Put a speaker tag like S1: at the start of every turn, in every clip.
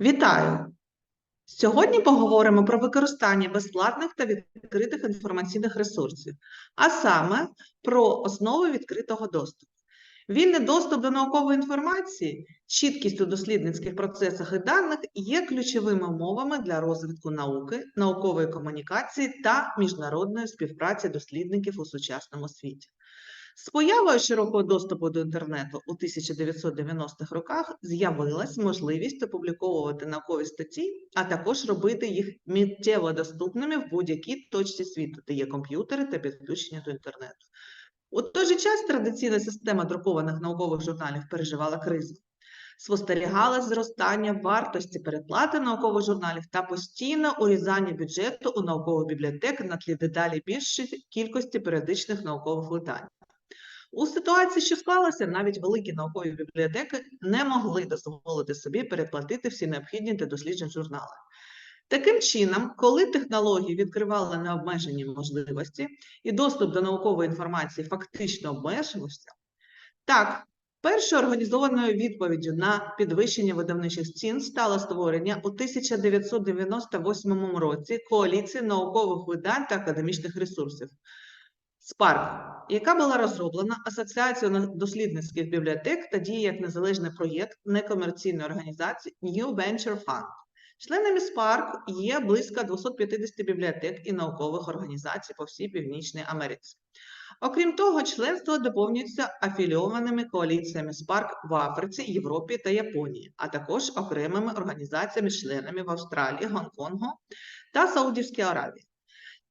S1: Вітаю! Сьогодні поговоримо про використання безплатних та відкритих інформаційних ресурсів, а саме про основи відкритого доступу. Вільний доступ до наукової інформації, чіткість у дослідницьких процесах і даних є ключовими умовами для розвитку науки, наукової комунікації та міжнародної співпраці дослідників у сучасному світі. З появою широкого доступу до інтернету у 1990-х роках з'явилась можливість опубліковувати наукові статті, а також робити їх миттєво доступними в будь-якій точці світу, де є комп'ютери та підключення до інтернету. У той же час традиційна система друкованих наукових журналів переживала кризу. Спостерігалось зростання вартості переплати наукових журналів та постійне урізання бюджету у наукових бібліотек на тлі дедалі більшої кількості періодичних наукових видань. У ситуації, що склалася, навіть великі наукові бібліотеки не могли дозволити собі переплатити всі необхідні для досліджень журнали. Таким чином, коли технології відкривали необмежені можливості і доступ до наукової інформації фактично обмежувався, так, першою організованою відповіддю на підвищення видавничих цін стало створення у 1998 році коаліції наукових видань та академічних ресурсів. Spark, яка була розроблена Асоціацією дослідницьких бібліотек та діє як незалежний проєкт некомерційної організації New Venture Fund. Членами Spark є близько 250 бібліотек і наукових організацій по всій Північній Америці. Окрім того, членство доповнюється афілійованими коаліціями Spark в Африці, Європі та Японії, а також окремими організаціями-членами в Австралії, Гонконгу та Саудівській Аравії.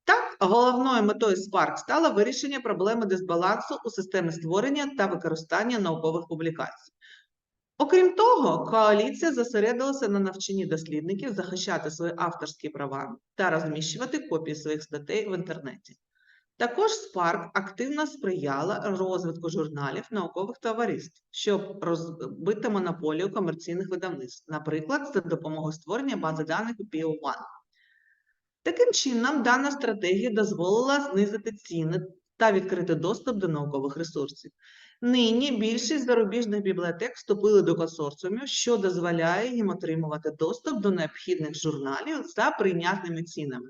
S1: Так, головною метою Spark стало вирішення проблеми дисбалансу у системі створення та використання наукових публікацій. Окрім того, коаліція зосередилася на навчанні дослідників захищати свої авторські права та розміщувати копії своїх статей в інтернеті. Також Spark активно сприяла розвитку журналів наукових товариств, щоб розбити монополію комерційних видавництв, наприклад, за допомогою створення бази даних PO1. Таким чином, дана стратегія дозволила знизити ціни та відкрити доступ до наукових ресурсів. Нині більшість зарубіжних бібліотек вступили до консорціумів, що дозволяє їм отримувати доступ до необхідних журналів за прийнятними цінами.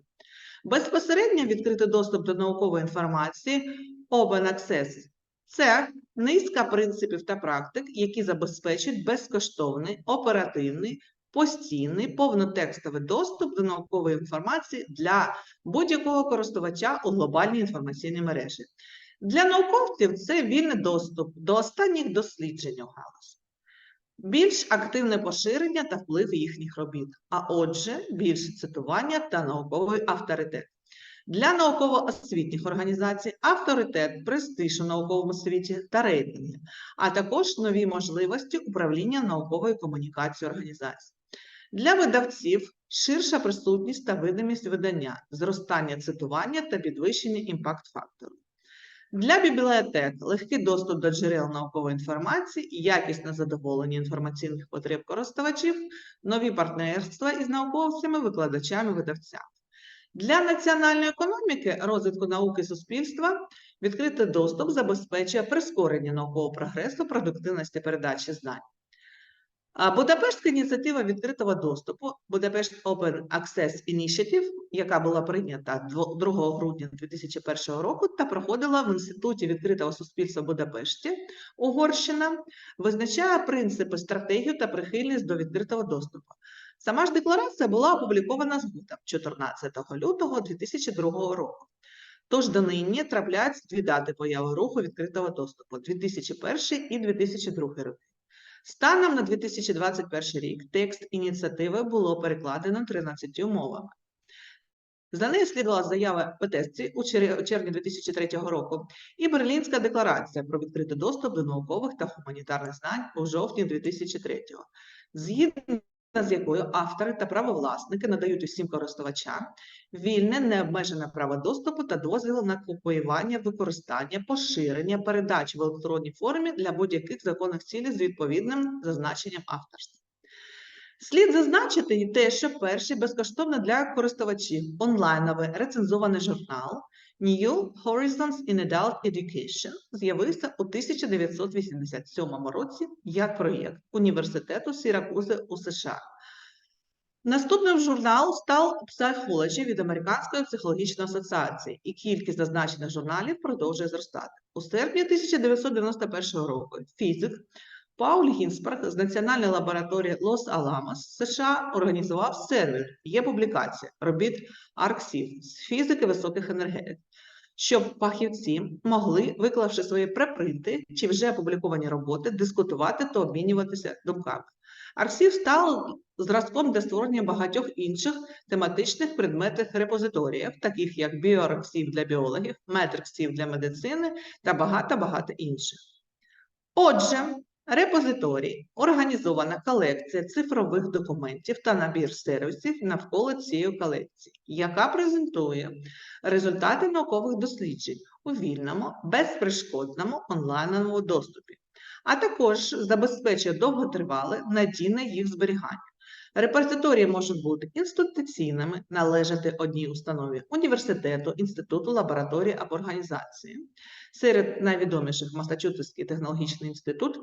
S1: Безпосередньо відкритий доступ до наукової інформації Open Access – це низка принципів та практик, які забезпечують безкоштовний, оперативний, постійний повнотекстовий доступ до наукової інформації для будь-якого користувача у глобальній інформаційній мережі. Для науковців це вільний доступ до останніх досліджень у галузі, більш активне поширення та вплив їхніх робіт, а отже, більше цитування та науковий авторитет. Для науково-освітніх організацій авторитет, престиж у науковому світі та рейтинги, а також нові можливості управління науковою комунікацією організацій. Для видавців ширша присутність та видимість видання, зростання цитування та підвищення імпакт-фактору. Для бібліотек легкий доступ до джерел наукової інформації, якісне задоволення інформаційних потреб користувачів, нові партнерства із науковцями, викладачами, видавцями. Для національної економіки, розвитку науки і суспільства відкритий доступ забезпечує прискорення наукового прогресу, продуктивності передачі знань. Будапештська ініціатива відкритого доступу Budapest Open Access Initiative, яка була прийнята 2 грудня 2001 року та проходила в Інституті відкритого суспільства Будапешті, Угорщина, визначає принципи, стратегію та прихильність до відкритого доступу. Сама ж декларація була опублікована згодом 14 лютого 2002 року. Тож донині трапляються дві дати появи руху відкритого доступу 2001 і 2002 роки. Станом на 2021 рік текст ініціативи було перекладено 13 мовами. За нею слідувала заява Петесці у червні 2003 року і Берлінська декларація про відкритий доступ до наукових та гуманітарних знань у жовтні 2003 Згідно з якою автори та правовласники надають усім користувачам вільне необмежене право доступу та дозвіл на копіювання, використання, поширення, передачу в електронній формі для будь-яких законних цілей з відповідним зазначенням авторства. Слід зазначити і те, що перший безкоштовно для користувачів онлайновий рецензований журнал New Horizons in Adult Education з'явився у 1987 році як проєкт Університету Сіракузи у США. Наступним журнал став Psychology від Американської психологічної асоціації, і кількість зазначених журналів продовжує зростати. У серпні 1991 року фізик Пауль Гінсберг з Національної лабораторії Лос-Аламос США організував сервер «Є публікація» робіт АРКСІВ з фізики високих енергетик, щоб фахівці могли, виклавши свої препринти чи вже опубліковані роботи, дискутувати та обмінюватися думками. Арксів став зразком для створення багатьох інших тематичних предметних репозиторіїв, таких як біоарксів для біологів, метриксів для медицини та багато-багато інших. Отже, репозиторій організована колекція цифрових документів та набір сервісів навколо цієї колекції, яка презентує результати наукових досліджень у вільному, безперешкодному онлайновому доступі а також забезпечує довготривале надійне їх зберігання. Репозиторії можуть бути інституційними, належати одній установі університету, інституту, лабораторії або організації. Серед найвідоміших Масачусетський технологічний інститут,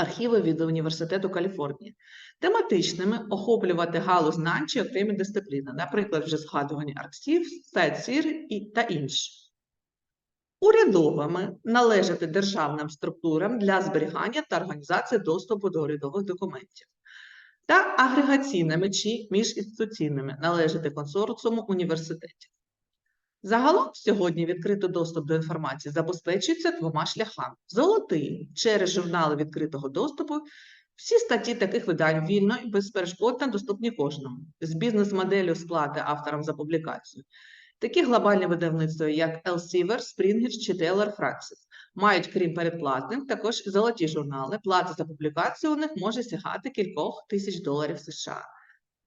S1: архіви від Університету Каліфорнії, тематичними охоплювати галузь знань чи окремі дисципліни, наприклад, вже згадувані арксів, сайт-сір та інші урядовими належати державним структурам для зберігання та організації доступу до урядових документів, та агрегаційними чи міжінституційними належати консорціуму університетів. Загалом сьогодні відкритий доступ до інформації забезпечується двома шляхами: золотий через журнали відкритого доступу. Всі статті таких видань вільно і безперешкодно доступні кожному з бізнес-моделлю сплати авторам за публікацію. Такі глобальні видавництва, як Elsevier, Springer чи Taylor Francis, мають, крім передплатних, також золоті журнали. Плата за публікацію у них може сягати кількох тисяч доларів США.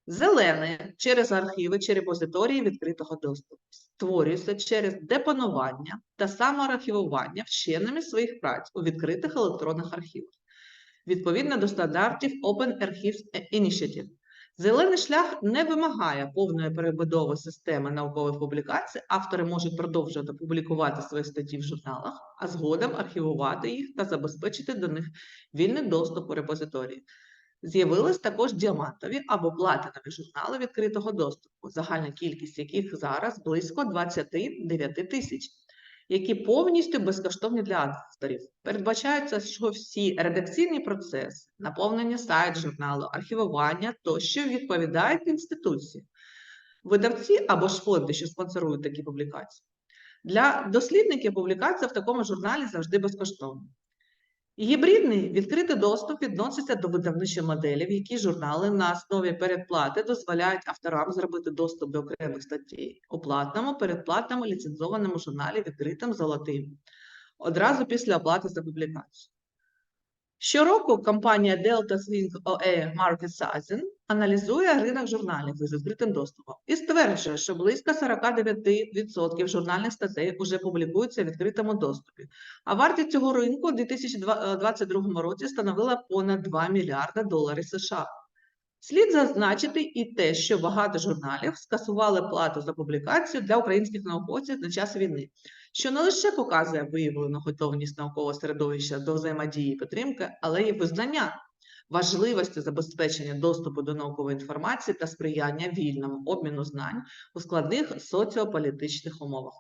S1: Зелене через архіви чи репозиторії відкритого доступу створюється через депонування та самоархівування вченими своїх праць у відкритих електронних архівах відповідно до стандартів Open Archives Initiative. Зелений шлях не вимагає повної перебудови системи наукових публікацій. Автори можуть продовжувати публікувати свої статті в журналах, а згодом архівувати їх та забезпечити до них вільний доступ у репозиторії. З'явились також діамантові або платинові журнали відкритого доступу, загальна кількість яких зараз близько 29 тисяч які повністю безкоштовні для авторів. Передбачається, що всі редакційні процеси, наповнення сайт журналу, архівування тощо відповідають інституції, видавці або ж фонди, що спонсорують такі публікації. Для дослідників публікація в такому журналі завжди безкоштовна. Гібридний відкритий доступ відноситься до видавничих моделі, в якій журнали на основі передплати дозволяють авторам зробити доступ до окремих статей у платному, передплатному ліцензованому журналі відкритим золотим одразу після оплати за публікацію. Щороку компанія Delta Think OA Market Sizing аналізує ринок журналів із відкритим доступом і стверджує, що близько 49% журнальних статей вже публікуються в відкритому доступі, а вартість цього ринку у 2022 році становила понад 2 мільярда доларів США. Слід зазначити і те, що багато журналів скасували плату за публікацію для українських науковців на час війни, що не лише показує виявлену готовність наукового середовища до взаємодії і підтримки, але й визнання важливості забезпечення доступу до наукової інформації та сприяння вільному обміну знань у складних соціополітичних умовах.